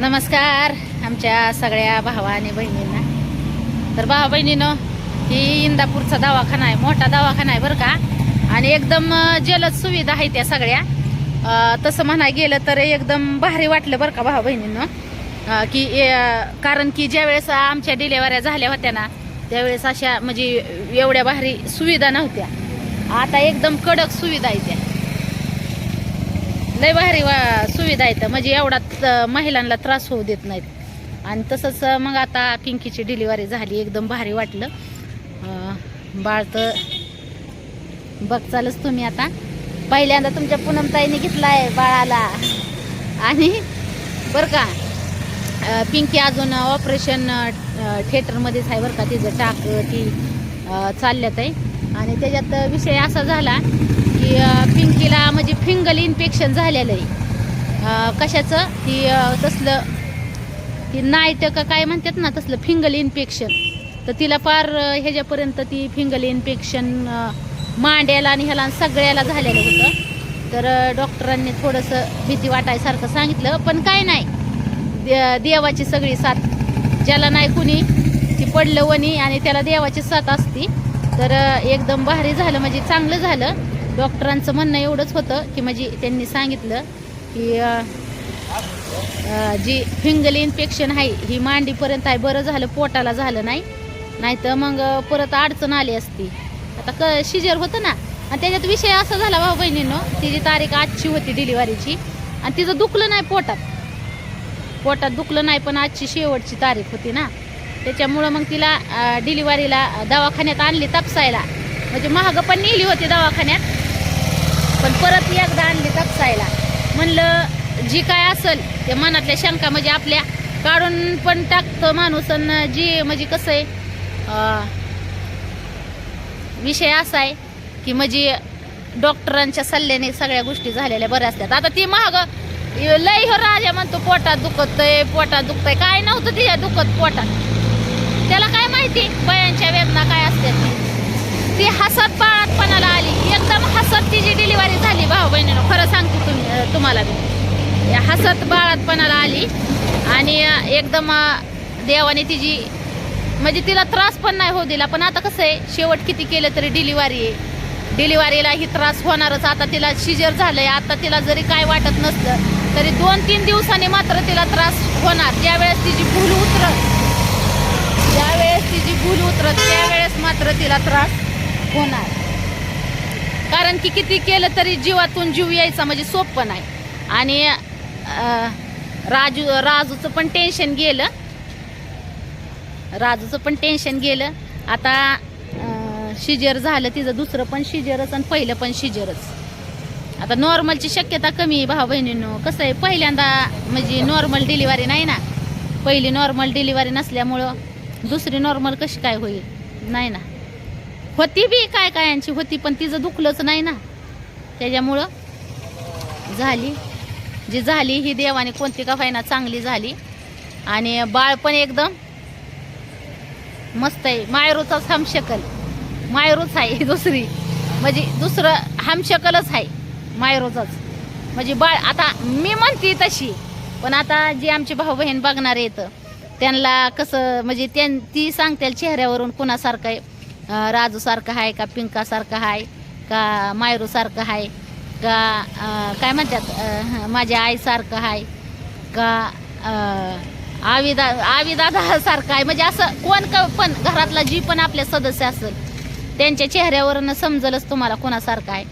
नमस्कार आमच्या सगळ्या भावा आणि बहिणींना. तर भावा बहिणीनं ही इंदापूरचा दवाखाना आहे मोठा दवाखाना आहे बरं का? आणि एकदम जलद सुविधा आहे त्या सगळ्या. तसं म्हणाय गेलं तर एकदम भारी वाटलं बरं का भावा बहिणीनं. की कारण की ज्यावेळेस आमच्या डिलेवऱ्या झाल्या होत्या ना त्यावेळेस अशा म्हणजे एवढ्या भारी सुविधा नव्हत्या. आता एकदम कडक सुविधा आहे त्या. लय भारी वा सुविधा आहेत. म्हणजे एवढा महिलांना त्रास होऊ देत नाहीत. आणि तसंच मग आता पिंकीची डिलिव्हरी झाली एकदम भारी वाटलं. बाळ तर बघचालच तुम्ही आता. पहिल्यांदा तुमच्या पूनमताईने घेतलाय बाळाला. आणि बरं का पिंकी अजून ऑपरेशन थिएटरमध्येच आहे बरं का तिचं टाक ती चालल्यात आहे. आणि त्याच्यात विषय असा झाला की पिंकीला म्हणजे फिंगल इन्फेक्शन झालेलं आहे. कशाचं? ती तसलं ती नाईट का काय म्हणतात ना तसलं फिंगल इन्फेक्शन तर तिला फार ह्याच्यापर्यंत ती फिंगल इन्फेक्शन मांड्याला आणि ह्याला आणि सगळ्याला झालेलं होतं. तर डॉक्टरांनी थोडंसं भीती वाटायसारखं सांगितलं पण काय नाही. दे- देवाची सगळी साथ. ज्याला नाही कुणी ती पडलं वणी आणि त्याला देवाची साथ असती. तर एकदम भारी झालं म्हणजे चांगलं झालं. डॉक्टरांचं म्हणणं एवढंच होतं की म्हणजे त्यांनी सांगितलं की जी फिंगल इन्फेक्शन आहे ही मांडीपर्यंत आहे बरं झालं पोटाला झालं नाही. नाही तर मग परत अडचण आली असती. आता क शिजर होतं ना आणि त्याच्यात विषय असा झाला भाऊ बहिणीनं तिची तारीख आजची होती डिलिव्हरीची आणि तिचं दुखलं नाही पोटात. पोटात दुखलं नाही पण आजची शेवटची तारीख होती ना. त्याच्यामुळं मग तिला डिलिव्हरीला दवाखान्यात आणली तपसायला. म्हणजे महाग पण नेली होती दवाखान्यात. पण परत एकदा आणली तपसायला. म्हणलं जी काय असेल ते मनातल्या शंका म्हणजे आपल्या. काढून पण टाकतं माणूस आणि जी म्हणजे कसं आहे विषय असा आहे की म्हणजे डॉक्टरांच्या सल्ल्याने सगळ्या गोष्टी झालेल्या बऱ्या असतात. आता ती महाग लय हो राजा म्हणतो पोटात दुखतय पोटात दुखतय. काय नव्हतं तिच्या दुखत पोटात. त्याला काय माहिती? बयांच्या वेदना काय असतात? ती हसत बाळातपणाला आली. एकदम हसत तिची डिलिव्हरी झाली भाऊ बहिणीनं. खरं सांगते तुम्ही तुम्हाला मी. या हसत बाळातपणाला आली आणि एकदम देवाने तिची म्हणजे तिला त्रास पण नाही होऊ दिला. पण आता कसं आहे शेवट किती केलं तरी डिलिव्हरी आहे. डिलिव्हरीलाही त्रास होणारच. आता तिला शिजर झालंय. आता तिला जरी काय वाटत नसलं तरी दोन तीन दिवसांनी मात्र तिला त्रास होणार. ज्यावेळेस तिची भूल उतरत ज्यावेळेस तिची भूल उतरत त्यावेळेस मात्र तिला त्रास होणार. कारण की किती केलं तरी जीवातून जीव यायचा म्हणजे सोपं नाही. आणि राजू राजूचं पण टेन्शन गेलं. राजूचं पण टेन्शन गेलं. आता शिजर झालं तिचं दुसरं पण शिजरच आणि पहिलं पण शिजरच. आता नॉर्मलची शक्यता कमी भाऊ बहिणींनो. कसं आहे पहिल्यांदा म्हणजे नॉर्मल डिलिव्हरी नाही ना. पहिली नॉर्मल डिलिव्हरी नसल्यामुळं दुसरी नॉर्मल कशी काय होईल? नाही ना. होती बी काय कायांची होती पण तिचं दुखलंच नाही ना. त्याच्यामुळं झाली. जी झाली ही देवाने कोणती का फायना चांगली झाली. आणि बाळ पण एकदम मस्त आहे. मायरूचाच हमशकल. मायरूच आहे दुसरी. म्हणजे दुसरं हमशकलच आहे मायरूचाच. म्हणजे बाळ आता मी म्हणते तशी पण आता जी आमची भाऊ बहीण बघणार येत त्यांना कसं म्हणजे त्यां ती सांगते चेहऱ्यावरून कुणासारखं आहे. राजूसारखं आहे का पिंकासारखं आहे का मायरूसारखं आहे का काय म्हणतात माझ्या आईसारखं आहे का आविदा आविदादासारखं आहे म्हणजे असं कोण का पण घरातला जी पण आपले सदस्य असेल त्यांच्या चेहऱ्यावरनं समजलंच तुम्हाला कोणासारखं आहे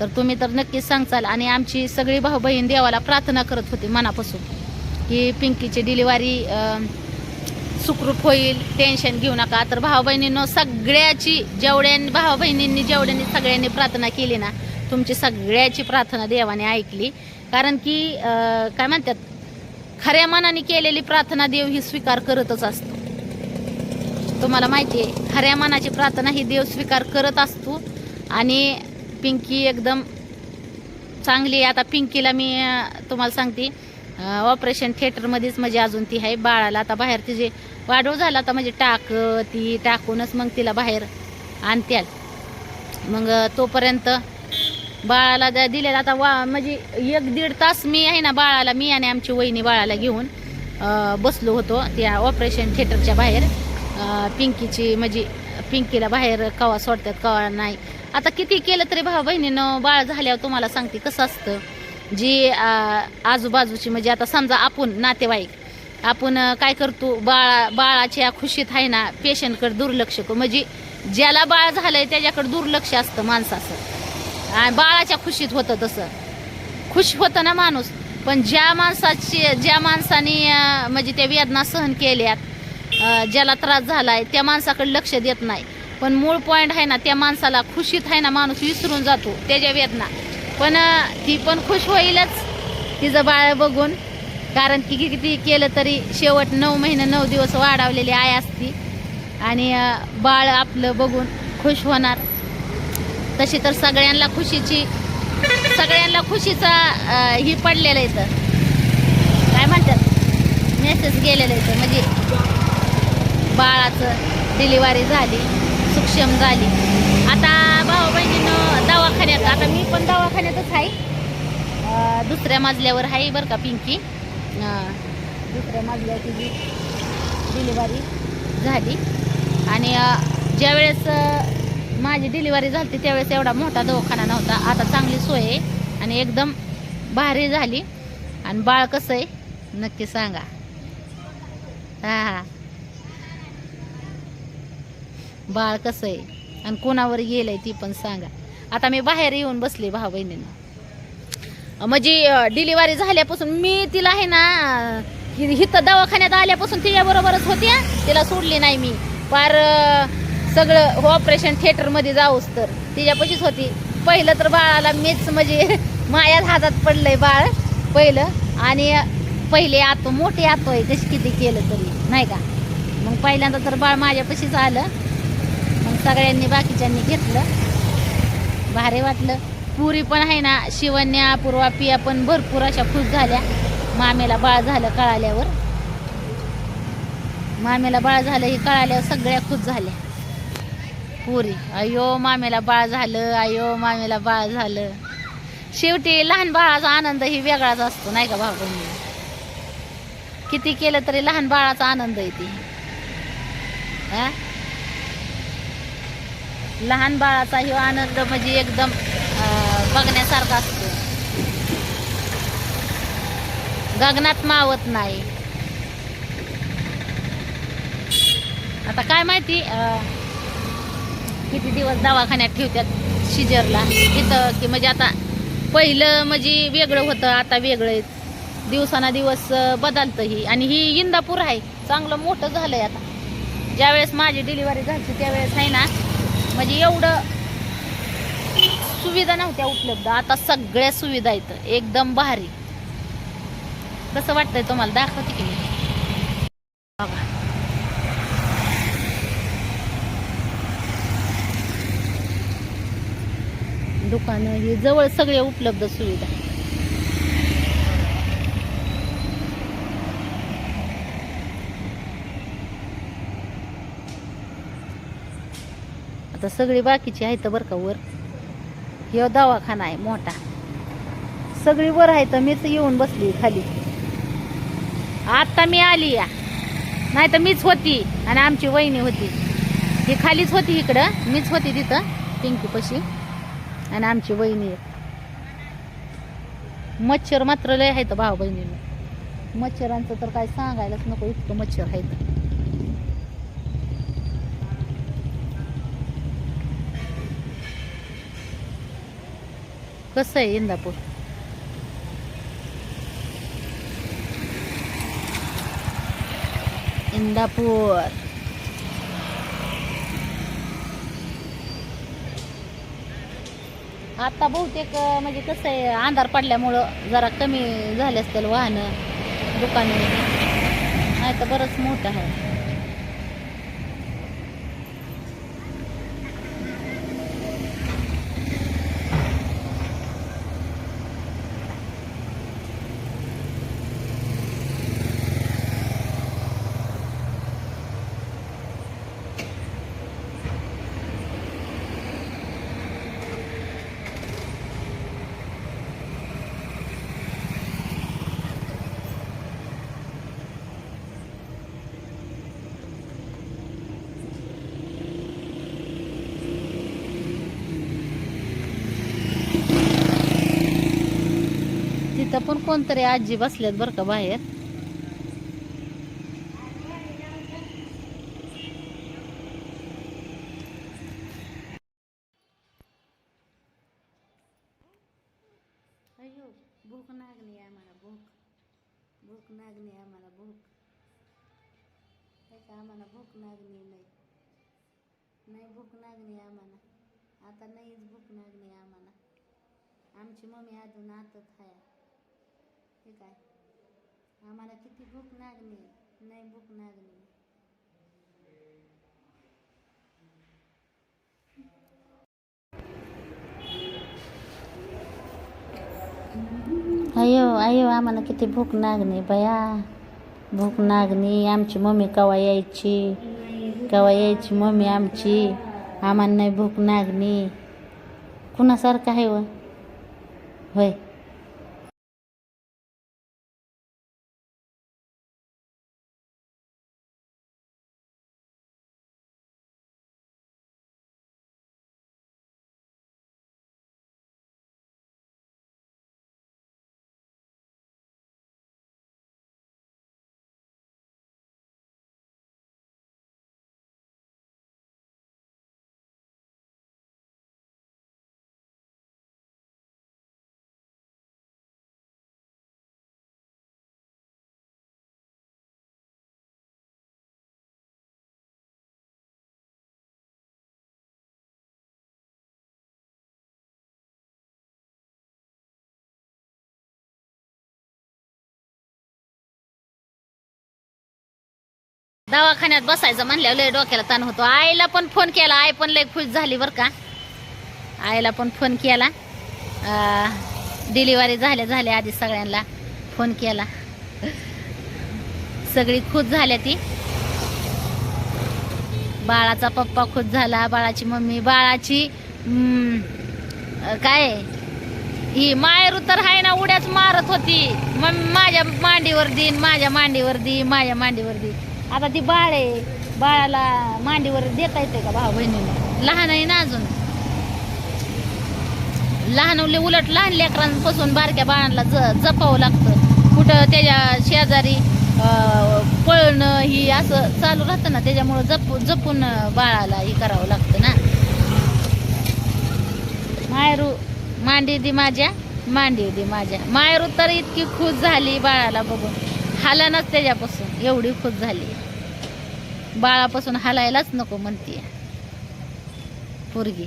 तर तुम्ही तर नक्कीच सांगचाल आणि आमची सगळी भाऊ बहीण देवाला प्रार्थना करत होती मनापासून की पिंकीची डिलिव्हरी सुखरूप होईल टेन्शन घेऊ नका. तर भाऊ बहिणींनो सगळ्याची जेवढ्या भाऊ बहिणींनी जेवढ्यांनी सगळ्यांनी प्रार्थना केली ना तुमची सगळ्याची प्रार्थना देवाने ऐकली. कारण की काय म्हणतात खऱ्या मनाने केलेली प्रार्थना देव ही स्वीकार करतच असतो. तुम्हाला माहिती आहे खऱ्या मनाची प्रार्थना ही देव स्वीकार करत असतो. आणि पिंकी एकदम चांगली आहे. आता पिंकीला मी तुम्हाला सांगते ऑपरेशन थिएटरमध्येच म्हणजे अजून ती आहे बाळाला. आता बाहेर तिचे वाढव झाला आता म्हणजे टाक ती टाकूनच मग तिला बाहेर आणत्याल. मग तोपर्यंत बाळाला द्या- दिलेला आता वा म्हणजे एक दीड तास मी आहे ना बाळाला मी आणि आमची वहिनी बाळाला घेऊन बसलो होतो त्या ऑपरेशन थिएटरच्या बाहेर. पिंकीची म्हणजे पिंकीला बाहेर कवा सोडतात कवा नाही. आता किती केलं तरी भाऊ बहिणीनं बाळ झाल्यावर तुम्हाला सांगते कसं असतं. जी आजूबाजूची म्हणजे आता समजा आपण नातेवाईक आपण काय करतो बाळा बाळाच्या खुशीत आहे ना पेशंटकडे दुर्लक्ष करू. म्हणजे ज्याला बाळ झालंय त्याच्याकडे दुर्लक्ष असतं माणसाचं. आणि बाळाच्या खुशीत होतं तसं. खुश होतं ना माणूस पण ज्या माणसाची ज्या माणसाने म्हणजे त्या वेदना सहन केल्यात ज्याला त्रास झालाय त्या माणसाकडे लक्ष देत नाही. पण मूळ पॉईंट आहे ना त्या माणसाला खुशीत आहे ना माणूस विसरून जातो त्याच्या वेदना. पण ती पण खुश होईलच तिचं बाळ बघून. कारण की किती केलं तरी शेवट नऊ महिने नऊ दिवस वाढवलेली आय असती. आणि बाळ आपलं बघून खुश होणार. तशी तर सगळ्यांना खुशीची सगळ्यांना खुशीचा ही पडलेलं इथं. काय म्हणतात? मेसेज गेलेलं इथं. म्हणजे बाळाचं डिलिव्हरी झाली सूक्ष्म झाली. आता भाऊ बहिणीनं दवाखान्यात आता मी पण दवाखान्यातच आहे. दुसऱ्या मजल्यावर आहे बरं का पिंकी. दुसऱ्या मजल्यावर तिची डिलिव्हरी झाली. आणि ज्यावेळेस माझी डिलिव्हरी झाली त्यावेळेस एवढा मोठा दवाखाना नव्हता. आता चांगली सोय आहे आणि एकदम भारी झाली. आणि बाळ कसं आहे नक्की सांगा. हा हा. बाळ कसं आहे आणि कोणावर गेलंय ती पण सांगा. आता मी बाहेर येऊन बसले भाऊ बहिणीनं म्हणजे डिलिव्हरी झाल्यापासून मी तिला आहे ना हिथं इथं दवाखान्यात आल्यापासून तिच्याबरोबरच होती तिला सोडली नाही मी. फार सगळं ऑपरेशन थिएटरमध्ये जाऊस तर. तिच्यापाशीच होती. पहिलं तर बाळाला मीच म्हणजे मायाच हातात पडलंय बाळ पहिलं. आणि पहिले आतो मोठे आतो आहे कशी किती केलं तरी नाही का? मग पहिल्यांदा तर बाळ माझ्यापाशीच आलं. मग सगळ्यांनी बाकीच्यांनी घेतलं. भारी वाटलं. पुरी पण आहे ना शिवण्या पूर्वा पिया पण भरपूर अशा खुश झाल्या. मामेला बाळ झालं कळाल्यावर. मामेला बाळ झालं हे कळाल्यावर सगळ्या खुश झाल्या. पुरी अयो मामेला बाळ झालं अयो मामेला बाळ झालं. शेवटी लहान बाळाचा आनंद ही वेगळाच असतो नाही का भाऊ? किती केलं तरी लहान बाळाचा आनंद येते. लहान बाळाचा ह्यो आनंद म्हणजे एकदम बघण्यासारखा असतो. गगनात मावत नाही. आता काय माहिती किती दिवस दवाखान्यात ठेवतात शिजरला. तिथं की म्हणजे आता पहिलं म्हणजे वेगळं होतं आता वेगळं दिवसाना दिवस बदलतं ही. आणि ही इंदापूर आहे. चांगलं मोठं झालंय आता. ज्यावेळेस माझी डिलिव्हरी झाली त्यावेळेस आहे ना म्हणजे एवढं सुविधा नव्हत्या उपलब्ध. आता सगळ्या सुविधा आहेत. एकदम भारी. कसं वाटतंय तुम्हाला? दाखवते की मी बघा. दुकानं हे जवळ सगळ्या उपलब्ध सुविधा आता सगळी बाकीची आहेत बरं का वर. हे दवाखाना आहे मोठा. सगळी वर आहे तर मीच येऊन बसली खाली. आत्ता मी आली या. नाही तर मीच होती आणि आमची वहिनी होती. ही खालीच होती इकडं मीच होती तिथं पिंकीपाशी आणि आमची वहिनी मच्छर मात्र लय आहेत भाऊ बहिणीला मच्छरांचं तर काय सांगायलाच नको इतकं मच्छर आहेत. कसं आहे इंदापूर? इंदापूर. आता बहुतेक म्हणजे कसं आहे अंधार पडल्यामुळं जरा कमी झाले असतील वाहनं दुकाने. नाही तर बरंच मोठं आहे. इथं कोणतरी आजी बसल्यात बरं का बाहेर. भूक लागली आम्हाला भूक. भूक लागली भूक. का भूक नाही नाही, भूक आता नाहीच भूक लागली आम्हाला. आमची मम्मी अजून आतच आहे. हे काय? आम्हाला किती भूक लागली? नाही भूक लागली. अयो अयो आम्हाला किती भूक लागली बया. भूक लागली. आमची मम्मी कवा यायची? कवा यायची मम्मी आमची? आम्हाला नाही भूक लागली. कुणासारखं आहे व? होय. दवाखान्यात बसायचं म्हणल्यावर लय डोक्याला ताण होतो. आईला पण फोन केला. आई पण लय खुश झाली बरं का. आईला पण फोन केला. डिलिव्हरी झाल्या झाल्या आधी सगळ्यांना फोन केला. सगळी खुश झाल्या ती. बाळाचा पप्पा खुश झाला. बाळाची मम्मी बाळाची काय? ही मायरू तर आहे ना उड्याच मारत होती. मग माझ्या मांडीवर देईन माझ्या मांडीवर दे माझ्या मांडीवर दे. आता ती बाळ आहे. बाळाला मांडीवर देता येते का भाऊ बहिणीला? लहान आहे ना अजून. लहान उले उलट लहान लेकरांपासून बारक्या बाळांना ज जपावं लागतं. कुठं त्याच्या शेजारी पळणं ही असं चालू राहतं ना त्याच्यामुळं जप जपून बाळाला हे करावं लागतं ना. मायरू. मांडी दी माझ्या मांडी दी माझ्या. मायरू तर इतकी खुश झाली बाळाला बघून. हालानच त्याच्यापासून एवढी खुश झाली. बाळापासून हालायलाच नको म्हणते पोरगी.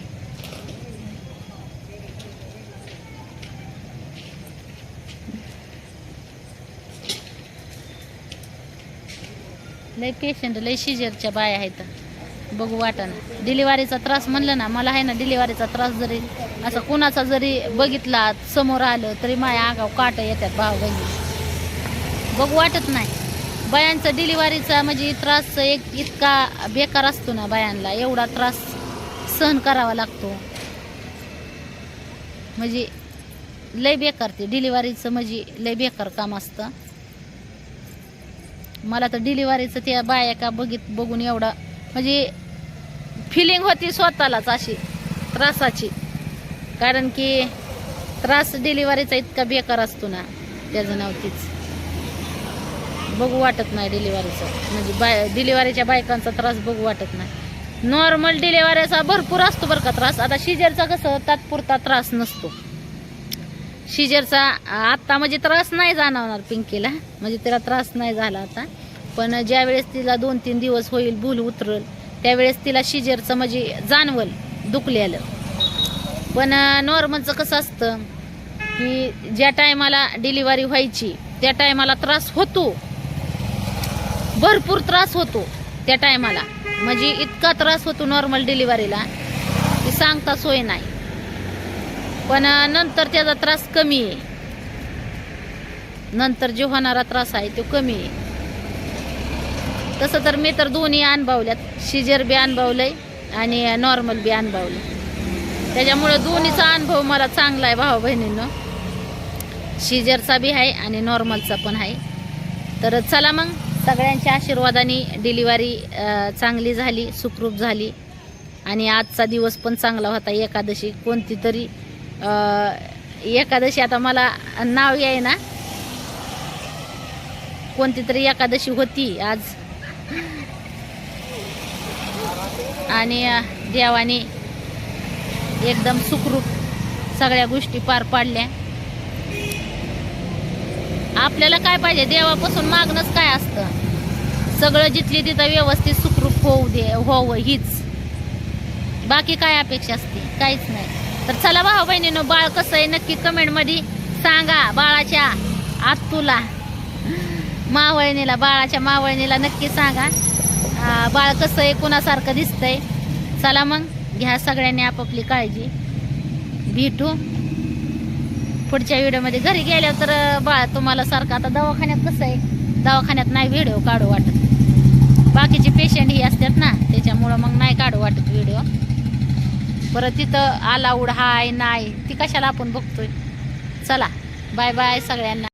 लय पेशंट लय शिजरच्या बाया आहेत. बघू वाटाना डिलिव्हरीचा त्रास म्हणलं ना मला आहे ना डिलिव्हरीचा त्रास जरी असं कुणाचा जरी बघितला समोर आलं तरी माझ्या आगाव काट येतात भाव बहिणी बघू वाटत नाही. बायांचा डिलिव्हरीचा म्हणजे त्रास एक इतका बेकार असतो ना बायांना एवढा त्रास सहन करावा लागतो. म्हणजे लय बेकार ते डिलिव्हरीचं म्हणजे लय बेकार काम असतं. मला तर डिलिव्हरीचं त्या बाया का बघित बघून एवढा म्हणजे फिलिंग होती स्वतःलाच अशी त्रासाची. कारण की त्रास डिलिव्हरीचा इतका बेकार असतो ना त्याचं नाव तीच. बघू वाटत नाही डिलिव्हरीचं म्हणजे बाय डिलिव्हरीच्या बायकांचा त्रास बघू वाटत नाही. नॉर्मल डिलिव्हरीचा भरपूर असतो बरं का त्रास. आता शिजरचा कसं तात्पुरता त्रास नसतो. शिजरचा आत्ता म्हणजे त्रास नाही जाणवणार पिंकीला. म्हणजे तिला त्रास नाही झाला आता. पण ज्यावेळेस तिला दोन तीन दिवस होईल भूल उतरल त्यावेळेस तिला शिजरचं म्हणजे जाणवल दुखलेलं. पण नॉर्मलचं कसं असतं की ज्या टायमाला डिलिव्हरी व्हायची त्या टायमाला त्रास होतो. भरपूर त्रास होतो त्या टायमाला. म्हणजे इतका त्रास होतो नॉर्मल डिलिव्हरीला की सांगता सोय नाही. पण नंतर त्याचा त्रास कमी आहे. नंतर जे होणारा त्रास आहे तो कमी आहे. तसं तर मी तर दोन्ही अनुभवल्यात. शिजर बी अनुभवलंय आणि नॉर्मल बी अनुभवलं त्याच्यामुळे दोन्हीचा अनुभव मला चांगला आहे भाऊ बहिणींनो. शिजरचा बी आहे आणि नॉर्मलचा पण आहे. तर चला मग. सगळ्यांच्या आशीर्वादाने डिलिव्हरी चांगली झाली सुखरूप झाली. आणि आजचा दिवस पण चांगला होता. एकादशी कोणती तरी एकादशी आता मला नाव याय ना कोणती तरी एकादशी होती आज. आणि देवाने एकदम सुखरूप सगळ्या गोष्टी पार पाडल्या. आपल्याला काय पाहिजे? देवापासून मागणंच काय असतं? सगळं जिथली तिथं व्यवस्थित सुखरूप होऊ दे व्हावं हीच. बाकी काय अपेक्षा असते? काहीच नाही. तर चला भाऊ बहिणीनं बाळ कसं आहे नक्की कमेंटमध्ये सांगा. बाळाच्या आत्तूला मावळणीला बाळाच्या मावळणीला नक्की सांगा. बाळ कसं आहे कुणासारखं दिसतंय? चला मग घ्या सगळ्यांनी आपापली काळजी. भेटू. पुढच्या व्हिडिओमध्ये घरी गेल्यावर तर बाळा तुम्हाला सारखं आता दवाखान्यात कसं आहे? दवाखान्यात नाही व्हिडिओ काढू वाटत. बाकीचे पेशंट ही असतात ना त्याच्यामुळं मग नाही काढू वाटत व्हिडिओ. परत तिथं अलाउड हाय नाही ती कशाला आपण बघतोय? चला बाय बाय सगळ्यांना.